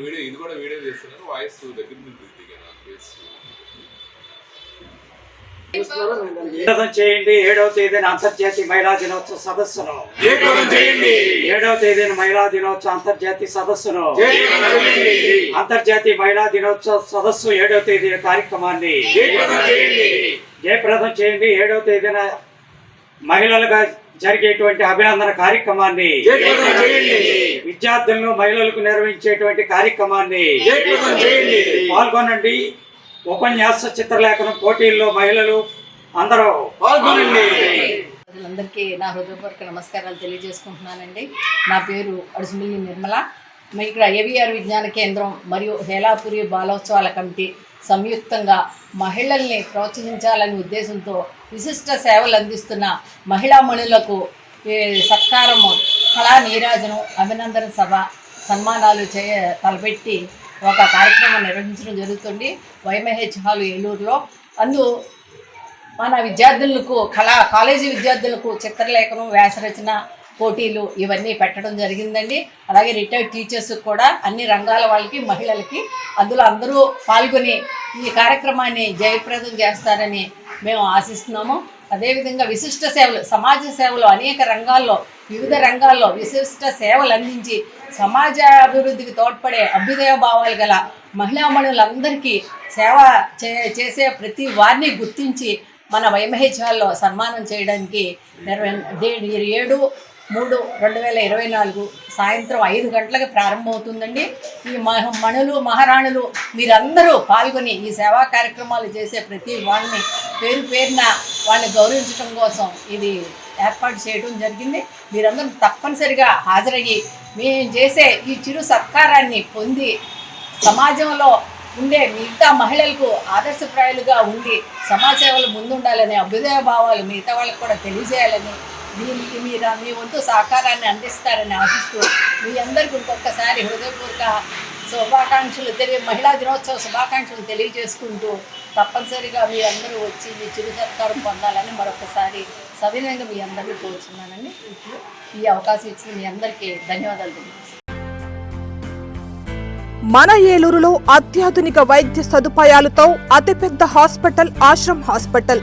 Video ఇది కూడా video చేస్తున్నాను వాయిస్ దగ్గర నుంచి దిగాను ఫేస్ చేయండి ఏడవ తేదీన అంతర్జాతీయ మహిళా దినోత్సవ సదస్సును. చేయండి ఏడవ తేదీన మహిళా దినోత్సవ అంతర్జాతీయ సదస్సును. అంతర్జాతీయ మహిళా దినోత్సవ సదస్సు ఏడవ తేదీన కార్యక్రమాన్ని. జయప్రదం చేయండి. ఏడవ తేదీన మహిళలుగా జరిగేటువంటి అభినందన కార్యక్రమాన్ని. చేయండి. విద్యార్థులను మహిళలకు నిర్వహించేటువంటి కార్యక్రమాన్ని. చేయండి. పాల్గొనండి. ఉపన్యాస చిత్రలేఖనం పోటీల్లో మహిళలు అందరూ పాల్గొనండి. ప్రజలందరికీ నా హృదయపూర్వక నమస్కారాలు తెలియజేసుకుంటున్నానండి. నా పేరు అడుసుమిల్లి నిర్మల. ఇక్కడ ఏవిఆర్ విజ్ఞాన కేంద్రం మరియు హేలాపురి బాలోత్సవాల కమిటీ సంయుక్తంగా మహిళల్ని ప్రోత్సహించాలనే ఉద్దేశంతో విశిష్ట సేవలు అందిస్తున్న మహిళామణులకు ఈ సత్కారము కళా నీరాజనం అభినందన సభ సన్మానాలు చే తలపెట్టి ఒక కార్యక్రమం నిర్వహించడం జరుగుతుంది. వైఎంహెచ్ హాల్ ఏలూరులో. అందు మన విద్యార్థులకు కళా కాలేజీ విద్యార్థులకు చిత్రలేఖనం వ్యాసరచన పోటీలు ఇవన్నీ పెట్టడం జరిగిందండి. అలాగే రిటైర్డ్ టీచర్స్ కూడా అన్ని రంగాల వాళ్ళకి మహిళలకి అందులో అందరూ పాల్గొని ఈ కార్యక్రమాన్ని జయప్రదం చేస్తారని మేము ఆశిస్తున్నాము. అదేవిధంగా విశిష్ట సేవలు సమాజ సేవలు అనేక రంగాల్లో వివిధ రంగాల్లో విశిష్ట సేవలు అందించి సమాజ అభివృద్ధికి తోడ్పడే అభ్యుదయ భావాలు గల మహిళామణులందరికీ సేవ చే చేసే ప్రతి వారిని గుర్తించి మన వైమహెచ్ఆల్లో సన్మానం చేయడానికి నిర్వ ఏడు మూడు రెండు వేల ఇరవై నాలుగు సాయంత్రం ఐదు గంటలకు ప్రారంభమవుతుందండి. ఈ మహ మణులు మహారాణులు మీరందరూ పాల్గొని ఈ సేవా కార్యక్రమాలు చేసే ప్రతి వాళ్ళని పేరు పేరున వాళ్ళని గౌరవించడం కోసం ఇది ఏర్పాటు చేయడం జరిగింది. మీరందరూ తప్పనిసరిగా హాజరయ్యి మేము చేసే ఈ చిరు సత్కారాన్ని పొంది సమాజంలో ఉండే మిగతా మహిళలకు ఆదర్శప్రాయాలుగా ఉండి సమాజ సేవలు ముందుండాలని అభ్యుదయ భావాలు మిగతా వాళ్ళకి కూడా తెలియజేయాలని దీనికి మీరు మీ వంతు సహకారాన్ని అందిస్తారని ఆశిస్తూ మీ అందరికీ ఇంకొకసారి హృదయపూర్వక శుభాకాంక్షలు తెలియ మహిళా దినోత్సవ శుభాకాంక్షలు తెలియజేసుకుంటూ తప్పనిసరిగా మీ అందరూ వచ్చి మీ చిరు సత్కారం పొందాలని మరొకసారి సవినయంగా మీ అందరినీ కోరుచున్నానండి. ఇప్పుడు ఈ అవకాశం ఇచ్చిన మీ అందరికీ ధన్యవాదాలు మన ఏలూరులో అత్యాధునిక వైద్య సదుపాయాలతో అతిపెద్ద హాస్పిటల్ ఆశ్రమ్ హాస్పిటల్.